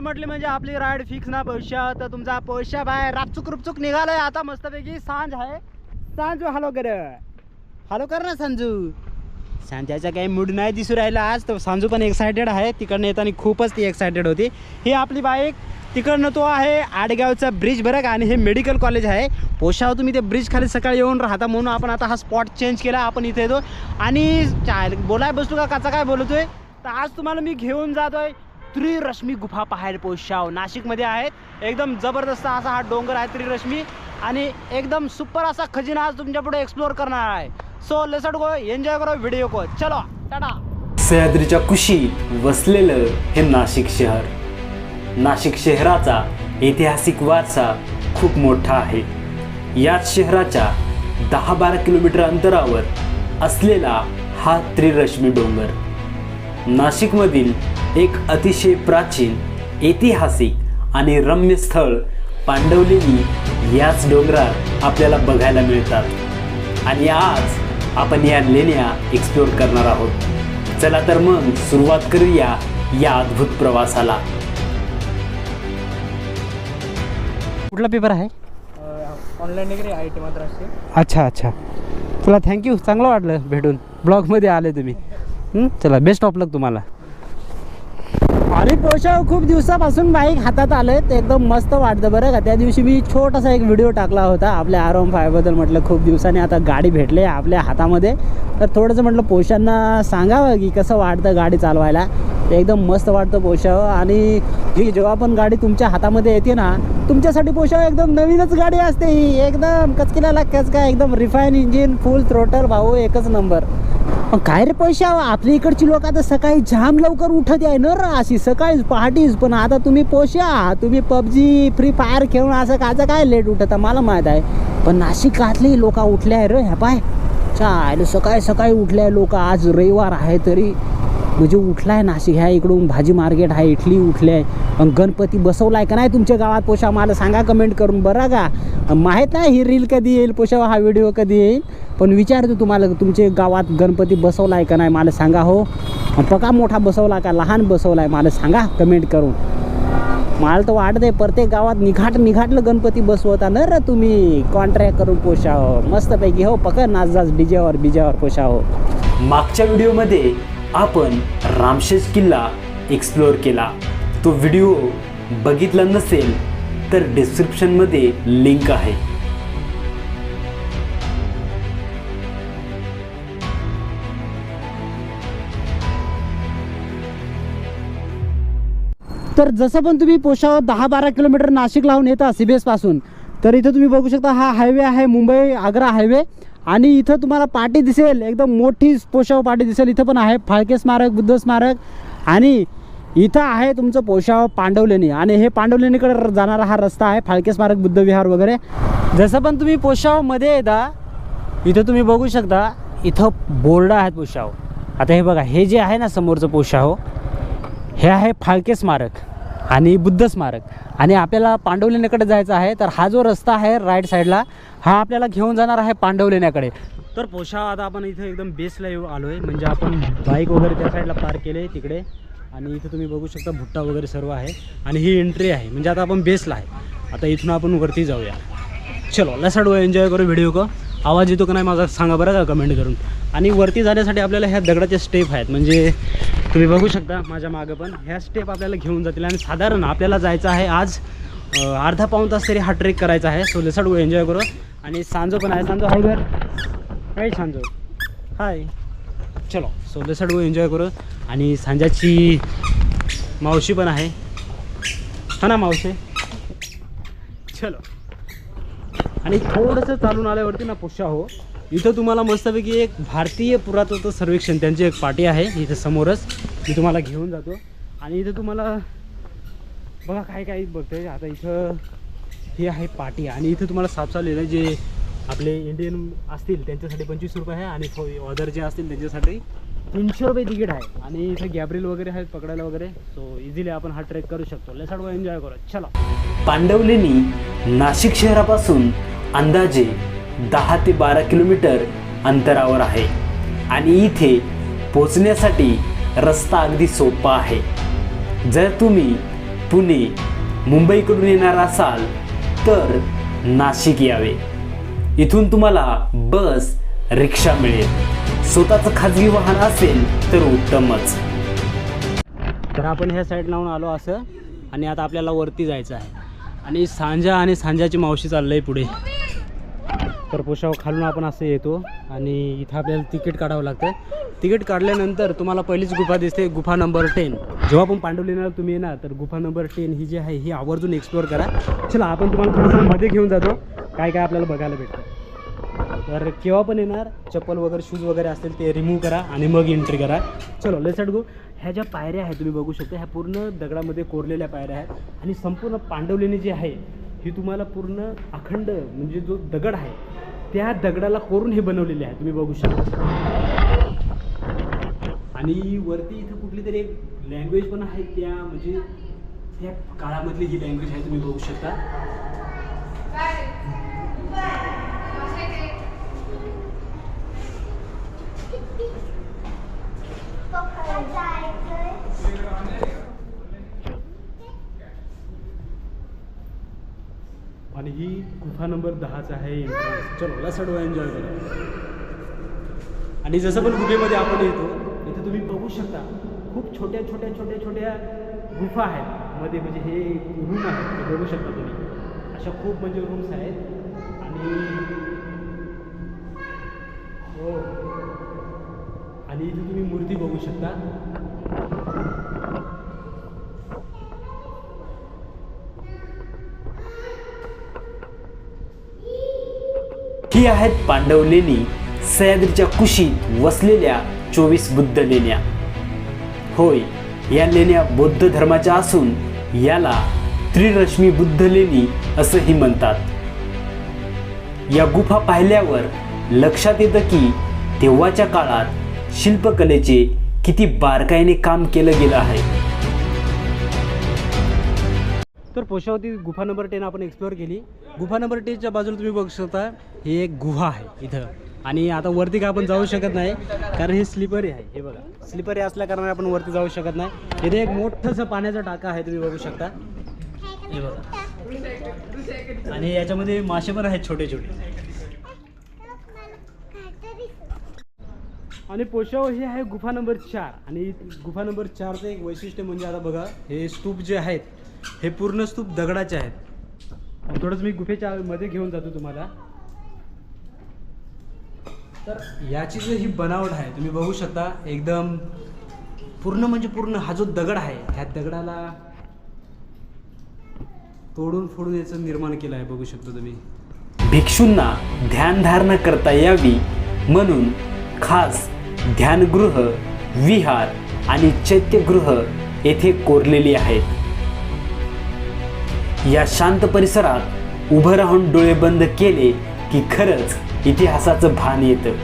म्हटले म्हणजे आपली राईड फिक्स ना पैशा. तर तुमचा पैशा बाय रापचुक रुपचुक निघालाय. आता मस्तपैकी सांज आहे. सांजू हॅलो कर. हॅलो कर ना संजू. सांजाचा काही मूड नाही दिसू राहिला आज. तर सांजू पण एक्सायटेड आहे. तिकडनं येताना खूपच ती एक्सायटेड होती. ही आपली बाईक. तिकडनं तो आहे आडगावचा ब्रिज बरं का? आणि हे मेडिकल कॉलेज आहे. पोशाव तुम्ही ते ब्रिज खाली सकाळी येऊन राहता म्हणून आपण आता हा स्पॉट चेंज केला. आपण इथे येतो. आणि चाल बोलाय बसतो का? काचा काय बोलतोय? तर आज तुम्हाला मी घेऊन जातोय. त्रिरश्मी गुफा पाहायला पोशाव नाशिकमध्ये आहेत. एकदम जबरदस्त असा हा डोंगर आहे त्रिरश्मी. आणि एकदम सुपर असा खजिना आज तुमच्यापुढे एक्सप्लोअर करणार आहे. सो लेसट गो एन्जॉय करो व्हिडिओ को. चलो. टाटा. सह्याद्रीच्या कुशी वसलेलं हे नाशिक शहर. नाशिक शहराचा ऐतिहासिक वारसा खूप मोठा आहे. याच शहराच्या दहा बारा किलोमीटर अंतरावर असलेला हा त्रिरश्मी डोंगर. नाशिकमधील एक अतिशय प्राचीन ऐतिहासिक आणि रम्य स्थळ पांडवलेणी याच डोंगरात आपल्याला बघायला मिळतात. आणि आज आपण या लेण्या एक्सप्लोर करणार आहोत. चला तर मग सुरुवात करूया या अद्भुत प्रवासाला. कुठला पेपर आहे? ऑनलाईन डिग्री आय टी मद्रासची. अच्छा अच्छा. तुला थँक्यू चांगलं वाटलं भेटून. ब्लॉगमध्ये आले तुम्ही? चला बेस्ट ऑफ लक तुम्हाला. अरे पोशाव खूप दिवसापासून बाईक हातात आले ते एकदम मस्त वाटतं बरं का. त्या दिवशी मी छोटासा एक व्हिडिओ टाकला होता आपल्या आर ओम फायबद्दल म्हटलं खूप दिवसांनी आता गाडी भेटले आपल्या हातामध्ये. तर थोडंसं म्हटलं पोशांना सांगावं की कसं वाटतं गाडी चालवायला. ते एकदम मस्त वाटतं पोशाव आणि ही जेव्हा पण गाडी तुमच्या हातामध्ये येते ना तुमच्यासाठी पोशाव एकदम नवीनच गाडी असते ही. एकदम कचकिला कचका एकदम रिफाईन इंजिन फुल थ्रोटर भाऊ एकच नंबर काय रे पैसे? आपल्या इकडची लोक आता सकाळी जाम लवकर उठत आहे ना र अशी सकाळीच पहाटीच. पण आता तुम्ही पोशा तुम्ही पबजी फ्री फायर खेळून असं काचं काय लेट उठत मला माहीत आहे. पण नाशिकातले लोक उठले आहे रे ह्या पाय. चाल सकाळी सकाळी उठले आहे लोक. आज रविवार आहे तरी. म्हणजे उठलाय नाशिक ह्या इकडून भाजी मार्केट आहे इटली उठले आहे. पण गणपती आहे का नाही तुमच्या गावात पोशा? मला सांगा कमेंट करून बरं का. माहीत नाही ही रील कधी येईल पोशा? हा व्हिडिओ कधी येईल? पण विचारतो तुम्हाला तुमचे गावात गणपती बसवला आहे का नाही मला सांगा हो. पका मोठा बसवला का लहान बसवला आहे मला सांगा कमेंट करून. मला तर वाटत आहे प्रत्येक गावात निघाट निघाटलं गणपती बसवता न र तुम्ही. कॉन्ट्रॅक्ट करून पोषा हो मस्तपैकी हो पकड नाच डीजेवर बिजेवर पोषा हो मागच्या व्हिडिओमध्ये आपण रामशेष किल्ला एक्सप्लोअर केला. तो व्हिडिओ बघितला नसेल तर डिस्क्रिप्शनमध्ये लिंक आहे. तर जसं पण तुम्ही पोशाव दहा बारा किलोमीटर नाशिक लावून येता सी बी एसपासून तर इथं तुम्ही बघू शकता हा हायवे आहे मुंबई आग्रा हायवे आणि इथं तुम्हाला पाटी दिसेल एकदम मोठी पोशाव पाटी दिसेल. इथं पण आहे फाळके स्मारक बुद्ध स्मारक. आणि इथं आहे तुमचं पोशाव पांडवलेणी. आणि हे पांडवलेणीकडे जाणारा हा रस्ता आहे फाळके स्मारक बुद्ध विहार वगैरे. जसं पण तुम्ही पोशावमध्ये येता इथं तुम्ही बघू शकता इथं बोर्ड आहेत पोशाव आता हे बघा हे जे आहे ना समोरचं पोशाव हे आहे फाळके स्मारक. आणि बुद्ध स्मारक. आणि आपल्याला पांडवलेण्याकडे जायचं आहे तर हा जो रस्ता आहे राईट साईडला हा आपल्याला घेऊन जाणार आहे पांडवलेण्याकडे. तर पोशा आता आपण इथं एकदम बेसला येऊ आलो आहे म्हणजे आपण बाईक वगैरे त्या साईडला पार्क केले तिकडे. आणि इथं तुम्ही बघू शकता भुट्टा वगैरे सर्व आहे. आणि ही एंट्री आहे. म्हणजे आता आपण बेसला आहे. आता इथून आपण वरती जाऊया. चलो लसाडू एन्जॉय करू व्हिडिओ का. आवाज येतो का नाही माझा सांगा बरं का कमेंट करून. आणि वरती जाण्यासाठी आपल्याला ह्या दगडाचे स्टेप आहेत. म्हणजे तुम्ही बघू शकता माझ्या मागं पण. ह्या स्टेप आपल्याला घेऊन जातील आणि साधारण आपल्याला जायचं आहे आज अर्धा पाऊण तास तरी हा ट्रेक करायचा आहे. सो लेसड एन्जॉय करू. आणि सांजो पण आहे. सांजो हाय घर हाय सांजो. हाय चलो. सो लेसड एन्जॉय करू. आणि सांजाची मावशी पण आहे. हा ना मावशी? चलो. आणि थोडंसं चालून आल्यावरती ना पुष्या हो. इथं तुम्हाला मस्तपैकी एक भारतीय पुरातत्व सर्वेक्षण त्यांची एक पाटी आहे इथं समोरच. मी तुम्हाला घेऊन जातो. आणि इथं तुम्हाला बघा काय काय बघतोय. आता इथं हे आहे पाटी. आणि इथं तुम्हाला साफ चालू जे आपले इंडियन असतील त्यांच्यासाठी पंचवीस रुपये आहे. आणि अदर जे असतील त्यांच्यासाठी तीनशे रुपये तिकीट आहे. आणि इथं गॅब्रिल वगैरे आहेत पकडायला वगैरे. सो इझिली आपण हा ट्रेक करू शकतो. लेसाड एन्जॉय करू चला. पांडवलेनी नाशिक शहरापासून अंदाजे दहा ते बारा किलोमीटर अंतरावर आहे. आणि इथे पोचण्यासाठी रस्ता अगदी सोपा आहे. जर तुम्ही पुणे मुंबईकडून येणार असाल तर नाशिक यावे. इथून तुम्हाला बस रिक्षा मिळेल. स्वतःचं खाजगी वाहन असेल तर उत्तमच. तर आपण ह्या साईड लावून आलो असं आणि आता आपल्याला वरती जायचं आहे. आणि सांजा आणि सांजाची मावशी चाललं आहे पुढे. तर पोशाव खालून आपण असं येतो आणि इथं आपल्याला तिकीट काढावं लागतं तिकीट काढल्यानंतर तुम्हाला पहिलीच गुफा दिसते गुफा नंबर टेन. जेव्हा आपण पांडवलीला तुम्ही येणार तर गुफा नंबर टेन ही जी आहे ही आवर्जून एक्सप्लोअर करा. चला आपण तुम्हाला थोडंसं मध्ये घेऊन जातो. काय काय आपल्याला बघायला भेटतं. तर केव्हा पण येणार चप्पल वगैरे शूज वगैरे असतील ते रिमूव्ह करा आणि मग एंट्री करा. चलो लेसट गो ह्या ज्या पायऱ्या आहेत तुम्ही बघू शकता ह्या पूर्ण दगडामध्ये कोरलेल्या पायऱ्या आहेत. आणि संपूर्ण पांडवलेणी जी आहे ही तुम्हाला पूर्ण अखंड म्हणजे जो दगड आहे त्या दगडाला कोरून हे बनवलेले आहे तुम्ही बघू शकता. आणि वरती इथं कुठली तरी एक लँग्वेज पण आहे त्या म्हणजे त्या काळामधली ही लँग्वेज आहे तुम्ही बघू शकता. आणि ही गुफा नंबर दहाचा आहे. एंट्रन्स चलो ला सर्व एन्जॉय करा आणि जसं पण गुफेमध्ये आपण येतो इथे तुम्ही बघू शकता खूप छोट्या छोट्या छोट्या छोट्या गुफा आहेत. मध्ये म्हणजे हे रूम आहेत ते बघू शकता तुम्ही. अशा खूप म्हणजे रूम्स आहेत. आणि हो. आणि इथे तुम्ही मूर्ती बघू शकता. ही आहेत पांडवलेणी सह्याद्रीच्या कुशीत वसलेल्या चोवीस बुद्ध लेण्या. होय या लेण्या बौद्ध धर्माच्या असून याला त्रिरश्मी बुद्ध लेणी असंही म्हणतात. या गुफा पाहिल्यावर लक्षात येतं की तेव्हाच्या काळात शिल्पकलेचे किती बारकाईने काम केलं गेलं आहे. तर पोशावती गुफा नंबर टेन आपण एक्सप्लोअर केली. गुफा नंबर टेनच्या बाजूला तुम्ही बघू शकता ही एक गुहा आहे इथं. आणि आता वरती का आपण जाऊ शकत नाही कारण हे स्लिपरी आहे हे बघा. स्लिपरी असल्या कारणाने आपण वरती जाऊ शकत नाही. इथे एक मोठंसं पाण्याचा टाका आहे तुम्ही बघू शकता. हे बघा. आणि याच्यामध्ये मासे पण आहेत छोटे छोटे आणि पोशाव हे आहे गुफा नंबर चार. आणि गुफा नंबर चारचं एक वैशिष्ट्य म्हणजे आता बघा हे स्तूप जे आहेत हे पूर्ण स्तूप दगडाचे आहेत. थोडंच मी गुफेच्या मध्ये घेऊन जातो तुम्हाला. तर याची जी ही बनावट आहे तुम्ही बघू शकता एकदम पूर्ण म्हणजे पूर्ण हा जो दगड आहे ह्या दगडाला तोडून फोडून याचं निर्माण केलं आहे बघू शकता तुम्ही. भिक्षूंना ध्यानधारणा करता यावी म्हणून खास ध्यानगृह विहार आणि चैत्यगृह येथे कोरलेली आहेत. या शांत परिसरात उभं राहून डोळे बंद केले की खरंच इतिहासाचं भान येतं.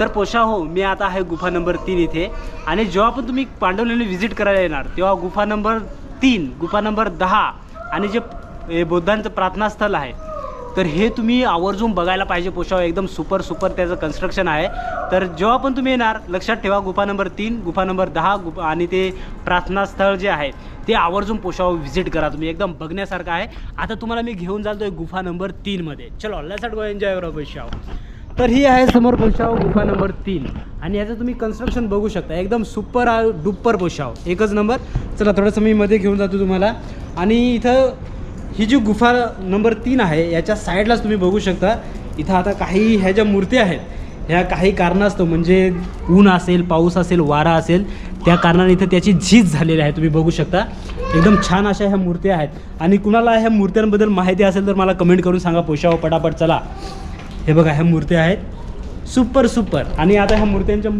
तर पोशा हो मी आता आहे गुफा नंबर तीन इथे. आणि जेव्हा पण तुम्ही पांडवलेणी व्हिजिट करायला येणार तेव्हा गुफा नंबर तीन गुफा नंबर दहा आणि जे हे बौद्धांचं प्रार्थनास्थळ आहे तर हे तुम्ही आवर्जून बघायला पाहिजे पोशाव एकदम सुपर सुपर त्याचं कन्स्ट्रक्शन आहे. तर जेव्हा पण तुम्ही येणार लक्षात ठेवा गुफा नंबर तीन गुफा नंबर दहा गुफा आणि ते प्रार्थनास्थळ जे आहे ते आवर्जून पोशाव व्हिजिट करा तुम्ही. एकदम बघण्यासारखं आहे. आता तुम्हाला मी घेऊन जातोय गुफा नंबर तीनमध्ये चलो लेट्स गो एन्जॉय करा पोशाव तर ही आहे समोर पोशाव गुफा नंबर तीन. आणि याचं तुम्ही कन्स्ट्रक्शन बघू शकता. एकदम सुपर डुप्पर पोशाव एकच नंबर चला थोडंसं मी मध्ये घेऊन जातो तुम्हाला. आणि इथं ही जी गुफा नंबर तीन आहे याच्या साईडलाच तुम्ही बघू शकता. इथं आता काही ह्या ज्या मूर्ती आहेत ह्या काही कारणास्तव म्हणजे ऊन असेल पाऊस असेल वारा असेल त्या कारणाने इथं त्याची झीज झालेली आहे तुम्ही बघू शकता. एकदम छान अशा ह्या मूर्त्या आहेत. आणि कुणाला ह्या मूर्त्यांबद्दल माहिती असेल तर मला कमेंट करून सांगा पोशाव पटापट चला. हे बघा ह्या मूर्त्या आहेत. Super super. आणि आता ह्या मूर्त्यांच्या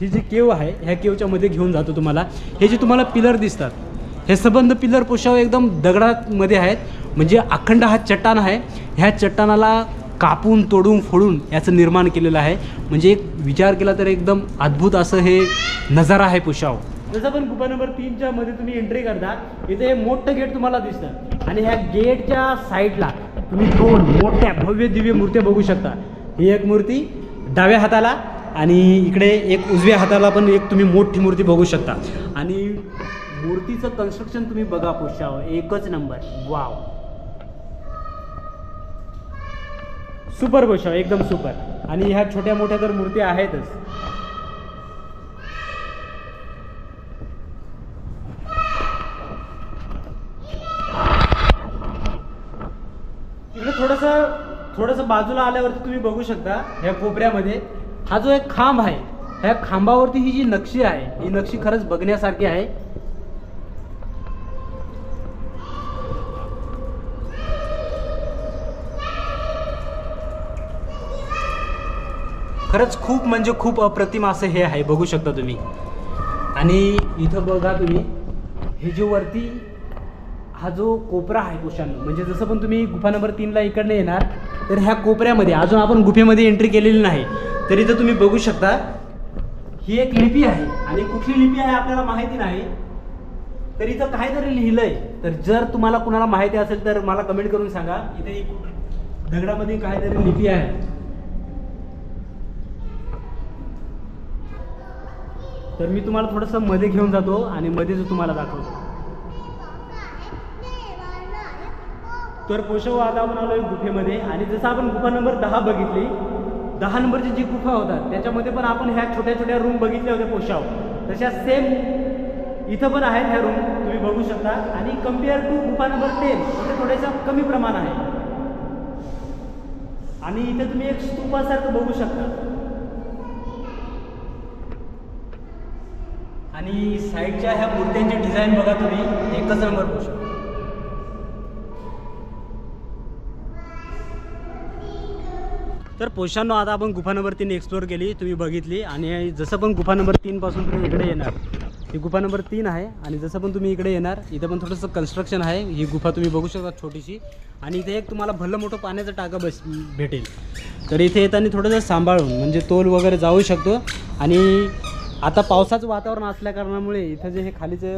ही जी केव आहे ह्या केवच्या मध्ये घेऊन जातो तुम्हाला. हे जे तुम्हाला पिलर दिसतात हे सबंध पिलर पोशाव एकदम दगडामध्ये आहेत. म्हणजे अखंड हा चट्टान आहे. ह्या चट्टानाला कापून तोडून फोडून याचं निर्माण केलेलं आहे. म्हणजे एक विचार केला तर एकदम अद्भुत असं हे नजारा आहे पोशाव जसं पण गुफा नंबर तीनच्या मध्ये तुम्ही एंट्री करता इथे मोठं गेट तुम्हाला दिसतं. आणि ह्या गेटच्या साईडला तुम्ही दोन मोठ्या भव्य दिव्य मूर्त्या बघू शकता. ही एक मूर्ती डाव्या हाताला आणि इकडे एक उजव्या हाताला पण एक तुम्ही मोठी मूर्ती बघू शकता. आणि मूर्तीचं कन्स्ट्रक्शन तुम्ही बघा पोशावर एकच नंबर वाव सुपर पोशाव एकदम सुपर आणि ह्या छोट्या मोठ्या तर मूर्ती आहेतच. इकडे थोडंसं थोडंसं बाजूला आल्यावरती तुम्ही बघू शकता ह्या कोपऱ्यामध्ये. हा जो एक खांब आहे ह्या खांबावरती ही जी नक्षी आहे ही नक्षी खरंच बघण्यासारखी आहे. खरंच खूप म्हणजे खूप अप्रतिम असं हे आहे बघू शकता तुम्ही. आणि इथं बघा तुम्ही हे जे वरती हा जो कोपरा आहे पोशांनो म्हणजे जसं पण तुम्ही गुफा नंबर तीनला इकडनं येणार तर ह्या कोपऱ्यामध्ये अजून आपण गुफेमध्ये एंट्री केलेली नाही तरी तर तुम्ही बघू शकता ही एक लिपी आहे. आणि कुठली लिपी आहे आपल्याला माहिती नाही तर इथं काहीतरी लिहिलंय. तर जर तुम्हाला कुणाला माहिती असेल तर मला कमेंट करून सांगा. इथे ही दगडामध्ये काहीतरी लिपी आहे. तर मी तुम्हाला थोडंसं मध्ये घेऊन जातो आणि मध्येच तुम्हाला दाखवतो. तर पोषव आता आपण आलोय गुफेमध्ये आणि जसं आपण गुफा नंबर दहा बघितली दहा नंबरची जी गुफा होतात त्याच्यामध्ये पण आपण ह्या छोट्या छोट्या रूम बघितल्या होत्या पोशाव तशा सेम इथं पण आहेत ह्या रूम तुम्ही बघू शकता. आणि कंपेअर टू गुफा नंबर टेन इथे थोड्याशा कमी प्रमाण आहे. आणि इथे तुम्ही एक स्तूपासारखं बघू शकता. आणि साईडच्या ह्या मूर्त्यांची डिझाईन बघा तुम्ही एकच नंबर पोषण तर पोशांनो आता आपण गुफा नंबर तीन एक्सप्लोअर केली तुम्ही बघितली. आणि जसं पण गुफा नंबर तीनपासून तुम्ही इकडे येणार ही गुफा नंबर तीन आहे. आणि जसं पण तुम्ही इकडे येणार इथं पण थोडंसं कन्स्ट्रक्शन आहे. ही गुफा तुम्ही बघू शकता छोटीशी. आणि इथे एक तुम्हाला भलं मोठं पाण्याचं टाका बस भेटेल. तर इथे येताना थोडंसं सांभाळून म्हणजे तोल वगैरे जाऊ शकतो. आणि आता पावसाचं वातावरण असल्या कारणामुळे इथं जे हे खालीचे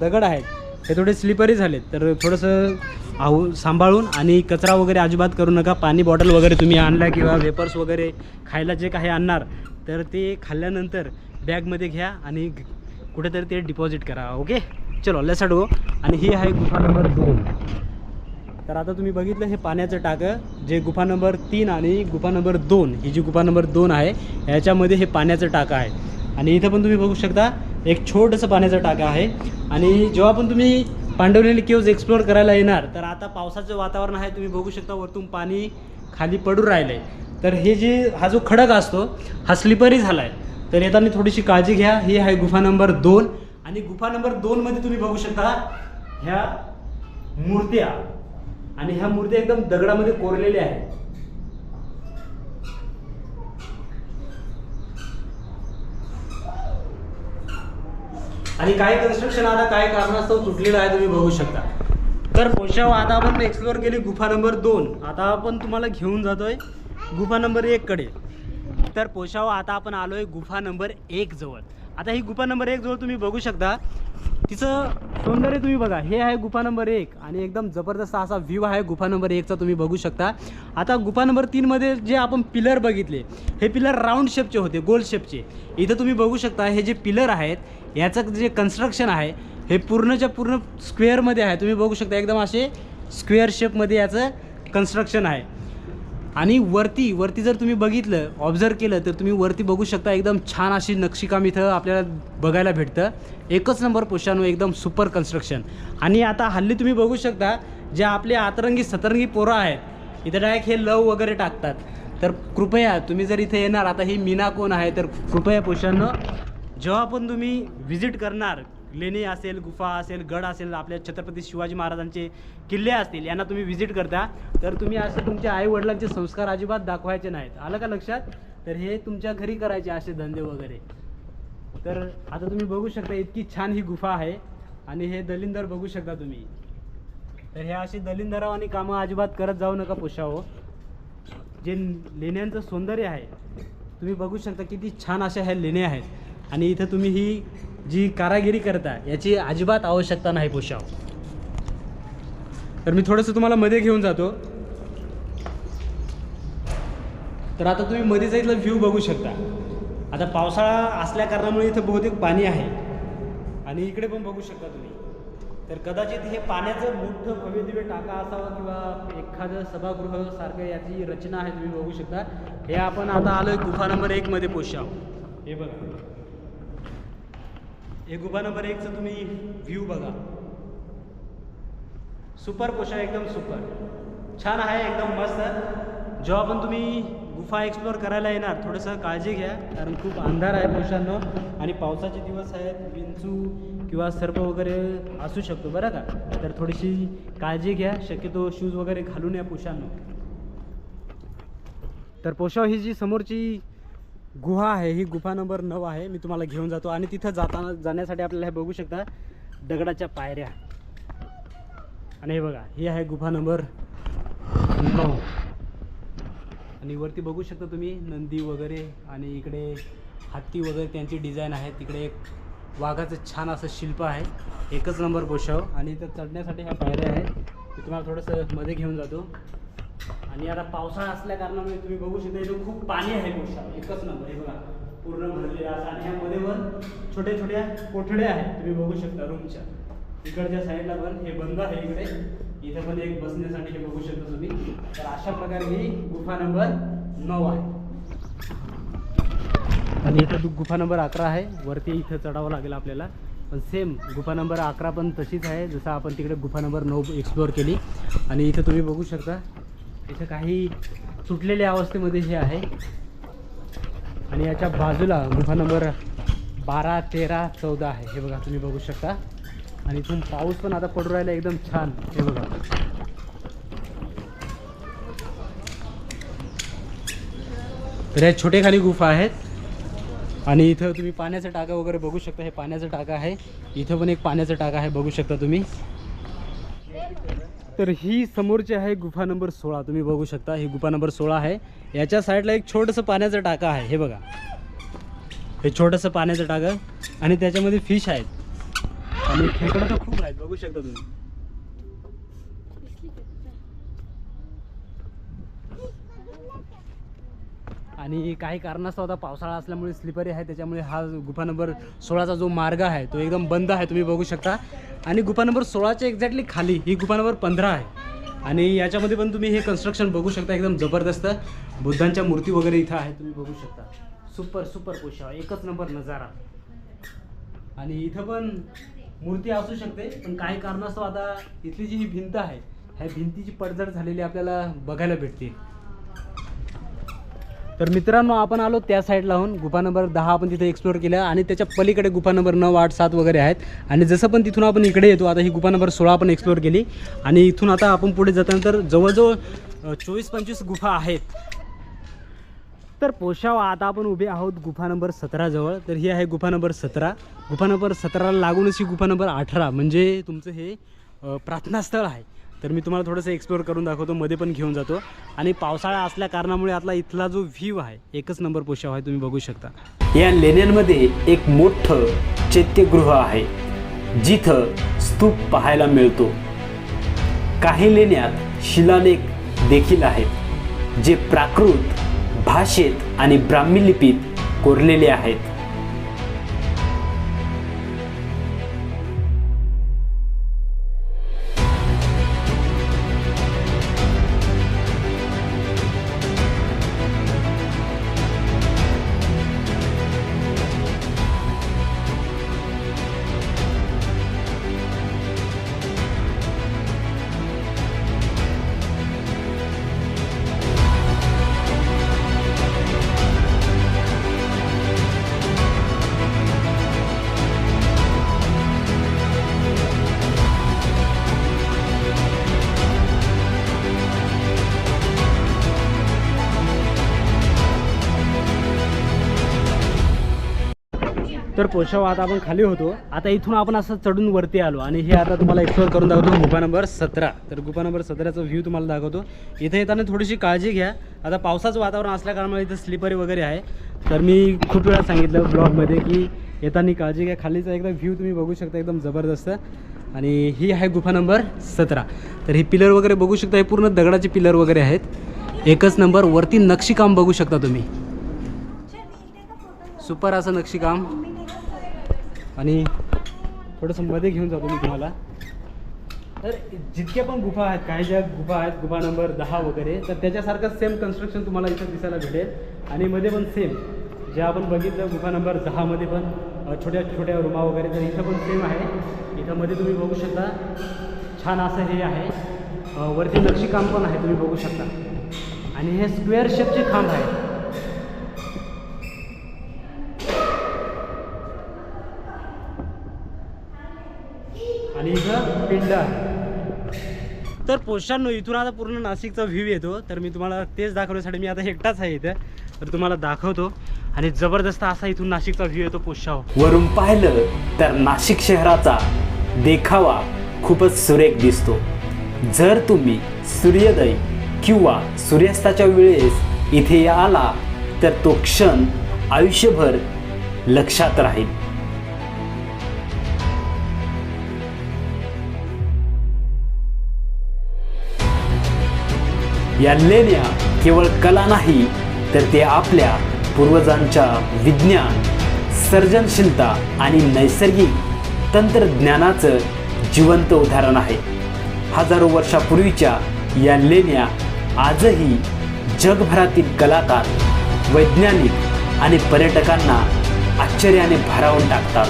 दगड आहेत हे थोडे स्लिपरी झालेत. तर थोडंसं आऊ सांभाळून आणि कचरा वगैरे अजिबात करू नका. पाणी बॉटल वगैरे तुम्ही आणला किंवा वेपर्स वगैरे खायला जे काही आणणार तर ते खाल्ल्यानंतर बॅगमध्ये घ्या आणि कुठेतरी ते डिपॉझिट करा ओके चलो लेट्स गो आणि ही आहे गुफा नंबर दोन. तर आता तुम्ही बघितलं हे पाण्याचं टाकं जे गुफा नंबर तीन आणि गुफा नंबर दोन. ही जी गुफा नंबर दोन आहे ह्याच्यामध्ये हे पाण्याचं टाकं आहे. आणि इथं पण तुम्ही बघू शकता एक छोटंसं पाण्याचं टाका आहे. आणि जेव्हा पण तुम्ही पांडवलेली केव्ज एक्सप्लोअर करायला येणार तर आता पावसाचं वातावरण आहे तुम्ही बघू शकता वरतून पाणी खाली पडून राहिलं आहे तर हे जे हा जो खडक असतो हा स्लिपरी झाला आहे तर येताना थोडीशी काळजी घ्या ही आहे गुफा नंबर दोन. आणि गुफा नंबर दोनमध्ये तुम्ही बघू शकता ह्या मूर्त्या. आणि ह्या मूर्त्या एकदम दगडामध्ये कोरलेल्या आहेत. आणि काही कन्स्ट्रक्शन आता काय कारणास्तव तुटलेलं आहे तुम्ही बघू शकता. तर पोशाव आता आपण एक्सप्लोअर केली गुफा नंबर दोन. आता आपण तुम्हाला घेऊन जातोय गुफा नंबर एककडे तर पोशाव आता आपण आलोय गुफा नंबर एक जवळ. आता ही गुफा नंबर एक जवळ तुम्ही बघू शकता. तिचं सौंदर्य तुम्ही बघा. हे आहे गुफा नंबर एक आणि एकदम जबरदस्त असा व्ह्यू आहे गुफा नंबर एकचा तुम्ही बघू शकता. आता गुफा नंबर तीनमध्ये जे आपण पिलर बघितले हे पिलर राऊंड शेपचे होते गोल शेपचे इथं तुम्ही बघू शकता हे जे पिलर आहेत याचं जे कन्स्ट्रक्शन आहे हे पूर्णच्या पूर्ण स्क्वेअरमध्ये आहे. तुम्ही बघू शकता एकदम असे स्क्वेअर शेपमध्ये याचं कन्स्ट्रक्शन आहे. आणि वरती वरती जर तुम्ही बघितलं ऑब्झर्व केलं तर तुम्ही वरती बघू शकता एकदम छान अशी नक्षीकाम इथं आपल्याला बघायला भेटतं. एकच नंबर पोशानो एकदम सुपर कन्स्ट्रक्शन आणि आता हल्ली तुम्ही बघू शकता जे आपले आतरंगी सतरंगी पोरं आहेत इथं डायरेक्ट हे लव वगैरे टाकतात. तर कृपया तुम्ही जर इथे येणार आता ही मीना कोण आहे तर कृपया पोशांनो जेव्हा पण तुम्ही व्हिजिट करणार लेणी असेल गुफा असेल गड असेल आपल्या छत्रपती शिवाजी महाराजांचे किल्ले असतील यांना तुम्ही व्हिजिट करता. तर तुम्ही असं तुमच्या आईवडिलांचे संस्कार अजिबात दाखवायचे नाहीत. आलं का लक्षात? तर हे तुमच्या घरी करायचे असे धंदे वगैरे. तर आता तुम्ही बघू शकता इतकी छान ही गुफा आहे आणि हे दलिंदर बघू शकता तुम्ही. तर हे अशी दलिंदराव आणि कामं अजिबात करत जाऊ नका पोशावं जे लेण्यांचं सौंदर्य आहे तुम्ही बघू शकता किती छान अशा ह्या लेण्या आहेत. आणि इथं तुम्ही ही जी कारागिरी करता याची अजिबात आवश्यकता नाही पोशाव तर मी थोडंसं तुम्हाला मध्ये घेऊन जातो. तर आता तुम्ही मध्ये इथला व्ह्यू बघू शकता. आता पावसाळा असल्या कारणामुळे इथं बहुतेक पाणी आहे. आणि इकडे पण बघू शकता तुम्ही. तर कदाचित हे पाण्याचं मोठं भव्य दिव्य टाका असावं किंवा एखादं सभागृह सारखं याची रचना आहे तुम्ही बघू शकता. हे आपण आता आलोय गुफा नंबर एकमध्ये पोषाव हे बघा. हे गुफा नंबर एकचं तुम्ही व्ह्यू बघा. सुपर पोषा एकदम सुपर छान आहे एकदम मस्त. जेव्हा पण तुम्ही गुफा एक्सप्लोअर करायला येणार थोडंसं काळजी घ्या कारण खूप अंधार आहे पोशांनो आणि पावसाचे दिवस आहेत विंचू किंवा सर्प वगैरे असू शकतो बरं का? तर थोडीशी काळजी घ्या शक्यतो शूज वगैरे घालून या पोशांनो तर पोशाव ही जी समोरची गुहा आहे ही गुफा नंबर नऊ आहे. मी तुम्हाला घेऊन जातो आणि तिथं जाताना जाण्यासाठी आपल्याला हे बघू शकता दगडाच्या पायऱ्या. आणि हे बघा ही आहे गुफा नंबर नऊ. आणि वरती बघू शकता तुम्ही नंदी वगैरे आणि इकडे हत्ती वगैरे त्यांची डिझाईन आहे. तिकडे एक वाघाचं छान असं शिल्प आहे. एकच नंबर गोशाव. आणि इथं चढण्यासाठी ह्या पायऱ्या आहेत. मी तुम्हाला थोडंसं मध्ये घेऊन जातो. आणि आता पावसाळा असल्या कारणामुळे तुम्ही बघू शकता इथं खूप पाणी आहे गोशाव एकच नंबर हे बघा. पूर्ण भरलेला असं आणि यामध्ये पण छोट्या छोट्या कोठड्या आहेत. तुम्ही बघू शकता रूमच्या. इकडच्या साईडला पण हे बंद आहे इकडे. इथे पण एक बसण्यासाठी हे बघू शकता तुम्ही. तर अशा प्रकारे ही गुफा नंबर नऊ आहे. आणि इथं गुफा नंबर अकरा आहे. वरती इथं चढावं लागेल आपल्याला. पण सेम गुफा नंबर अकरा पण तशीच आहे. जसं आपण तिकडे गुफा नंबर नऊ एक्सप्लोअर केली. आणि इथं तुम्ही बघू शकता इथं काही सुटलेल्या अवस्थेमध्ये हे आहे. आणि याच्या बाजूला गुफा नंबर बारा तेरा चौदा आहे. हे बघा तुम्ही बघू शकता. आणि इथून पाऊस पण आता पडू राहिला एकदम छान. हे बघा. तर या छोटे खाली गुफा आहेत. आणि इथं तुम्ही पाण्याचा टाका वगैरे बघू शकता. हे पाण्याचा टाका आहे. इथं पण एक पाण्याचा टाका आहे. बघू शकता तुम्ही. तर ही समोरची आहे गुफा नंबर सोळा. तुम्ही बघू शकता ही गुफा नंबर सोळा आहे. याच्या साईडला एक छोटंसं पाण्याचं टाका आहे हे बघा. हे छोटंसं पाण्याचं टाका आणि त्याच्यामध्ये फिश आहेत. आणि खेकडं तर खूप आहेत बघू शकता तुम्ही. आणि काही कारणास्तव आता पावसाळा असल्यामुळे स्लिपरी आहे त्याच्यामुळे हा गुफा नंबर सोळाचा जो मार्ग आहे तो एकदम बंद आहे तुम्ही बघू शकता. आणि गुफा नंबर सोळाच्या एक्झॅक्टली खाली ही गुफा नंबर पंधरा आहे. आणि याच्यामध्ये पण तुम्ही हे कन्स्ट्रक्शन बघू शकता एकदम जबरदस्त. बुद्धांच्या मूर्ती वगैरे इथं आहे तुम्ही बघू शकता. सुपर सुपर पोशा एकच नंबर नजारा. आणि इथं पण मूर्ती असू शकते पण काही कारणास्तव आता इथली जी ही भिंत आहे ह्या भिंतीची पडझड झालेली आपल्याला बघायला भेटते. तर मित्रांनो आपण आलो त्या साईडला होऊन. गुफा नंबर दहा आपण तिथे एक्सप्लोअर केलं आणि त्याच्या पलीकडे गुफा नंबर नऊ आठ सात वगैरे आहेत. आणि जसं पण तिथून आपण इकडे येतो आता ही गुफा नंबर सोळा आपण एक्सप्लोअर केली. आणि इथून आता आपण पुढे जातानंतर जवळजवळ चोवीस पंचवीस गुफा आहेत. तर पोशाव आता आपण उभे आहोत गुफा नंबर सतराजवळ तर ही आहे गुफा नंबर सतरा. गुफा नंबर सतराला लागूनच ही गुफा नंबर अठरा. म्हणजे तुमचं हे प्रार्थनास्थळ आहे. तर मी तुम्हाला थोडंसं एक्सप्लोअर करून दाखवतो मध्ये पण घेऊन जातो. आणि पावसाळा असल्या कारणामुळे आपला इथला जो व्ह्यू आहे एकच नंबर पोशाव आहे तुम्ही बघू शकता. या लेण्यांमध्ये एक मोठं चैत्यगृह आहे जिथं स्तूप पाहायला मिळतो. काही लेण्यात शिलालेख देखील आहेत जे प्राकृत भाषेत आणि ब्राह्मी लिपीत कोरलेले आहेत. तर पोशाव आता आपण खाली होतो. आता इथून आपण असं चढून वरती आलो आणि हे आता तुम्हाला एक्सप्लोअर करून दाखवतो गुफा नंबर सतरा. तर गुफा नंबर सतराचा व्ह्यू तुम्हाला दाखवतो. इथे येताना थोडीशी काळजी घ्या. आता पावसाचं वातावरण असल्या कारणामुळे इथं स्लिपरी वगैरे आहे. तर मी खूप वेळा सांगितलं ब्लॉगमध्ये की येताना काळजी घ्या. खालीचा एकदा व्ह्यू तुम्ही बघू शकता एकदम जबरदस्त. आणि ही आहे गुफा नंबर सतरा. तर ही पिलर वगैरे बघू शकता हे पूर्ण दगडाचे पिलर वगैरे आहेत. एकच नंबर वरती नक्षीकाम बघू शकता तुम्ही. सुपर असं नक्षीकाम. आणि थोडंसं मध्ये घेऊन जातो मी तुम्हाला. तर जितक्या पण गुफा आहेत काही ज्या गुफा आहेत गुफा नंबर दहा वगैरे तर त्याच्यासारखं सेम कन्स्ट्रक्शन तुम्हाला इथं दिसायला भेटेल. आणि मध्ये पण सेम जे आपण बघितलं गुफा नंबर दहामध्ये पण छोट्या छोट्या रूमा वगैरे तर इथं पण सेम आहे. इथं मध्ये तुम्ही बघू शकता छान असं हे आहे. वरती नक्षीकाम पण आहे तुम्ही बघू शकता. आणि हे स्क्वेअर शेपचे खांब आहेत. आणि इथं पिंड. आहे तर पोषांनो इथून आता पूर्ण नाशिकचा व्ह्यू येतो. तर मी तुम्हाला तेच दाखवण्यासाठी मी आता एकटाच आहे इथं. तर तुम्हाला दाखवतो. आणि जबरदस्त असा इथून नाशिकचा व्ह्यू येतो पोशाव वरून पाहिलं तर नाशिक शहराचा देखावा खूपच सुरेख दिसतो. जर तुम्ही सूर्योदय किंवा सूर्यास्ताच्या वेळेस इथे आला तर तो क्षण आयुष्यभर लक्षात राहील. या लेण्या केवळ कला नाही तर ते आपल्या पूर्वजांच्या विज्ञान सर्जनशीलता आणि नैसर्गिक तंत्रज्ञानाचं जिवंत उदाहरण आहे. हजारो वर्षापूर्वीच्या या लेण्या आजही जगभरातील कलाकार वैज्ञानिक आणि पर्यटकांना आश्चर्याने भारावून टाकतात.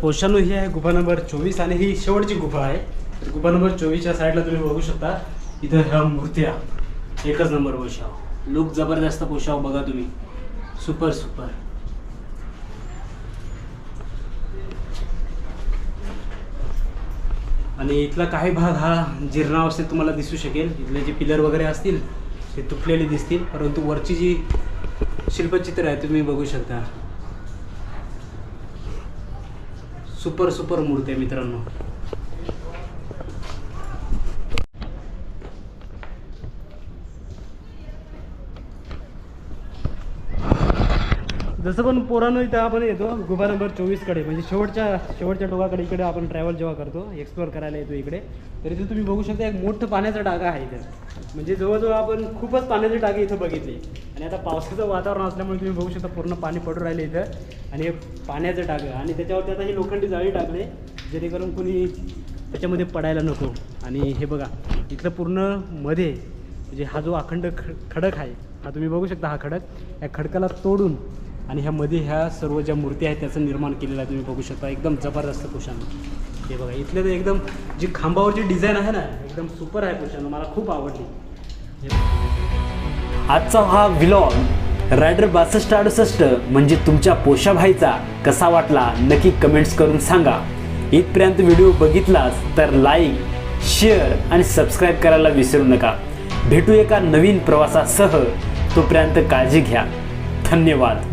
पोशानो ही आहे गुफा नंबर चोवीस आणि ही शेवटची गुफा आहे. तर गुफा नंबर चोवीसच्या साईडला तुम्ही बघू शकता इथं ह्या मूर्त्या एकच नंबर पोशाव लुक जबरदस्त पोशाव बघा तुम्ही. Super super. आणि इथला काही भाग हा जीर्णावस्थेत तुम्हाला दिसू शकेल. इथले जे पिलर वगैरे असतील ते तुटलेले दिसतील परंतु वरची जी शिल्पचित्र आहे तुम्ही बघू शकता. सुपर सुपर मूर्ती आहे मित्रांनो. जसं पण पोरांनो इथं आपण येतो गुफा नंबर चोवीसकडे. म्हणजे शेवटच्या शेवटच्या टोकाकडे इकडे आपण ट्रॅव्हल जेव्हा करतो एक्सप्लोअर करायला येतो इकडे. तर इथे तुम्ही बघू शकता एक मोठं पाण्याचा टाका आहे इथं. म्हणजे जवळजवळ आपण खूपच पाण्याचे टाके इथं बघितले. आणि आता पावसाचं वातावरण असल्यामुळे तुम्ही बघू शकता पूर्ण पाणी पडून राहिले इथं. आणि हे पाण्याचं टाकं आणि त्याच्यावरती आता ही लोखंडी जाळी टाकले जेणेकरून कुणी त्याच्यामध्ये पडायला नको. आणि हे बघा इथलं पूर्णमध्ये म्हणजे हा जो अखंड ख खडक आहे हा तुम्ही बघू शकता हा खडक. या खडकाला तोडून आणि ह्यामध्ये ह्या सर्व ज्या मूर्ती आहेत त्याचं निर्माण केलेलं आहे तुम्ही बघू शकता. एकदम जबरदस्त पोशानं हे बघा इथले तर एकदम जी खांबावरची डिझाईन आहे ना एकदम सुपर आहे पोशानं मला खूप आवडली. आजचा हा व्लॉग रायडर बासष्ट अडुसष्ट म्हणजे तुमच्या पोषाभाईचा कसा वाटला नक्की कमेंट्स करून सांगा. इथपर्यंत व्हिडिओ बघितलास तर लाईक शेअर आणि सबस्क्राईब करायला विसरू नका. भेटू एका नवीन प्रवासासह. तोपर्यंत काळजी घ्या. धन्यवाद.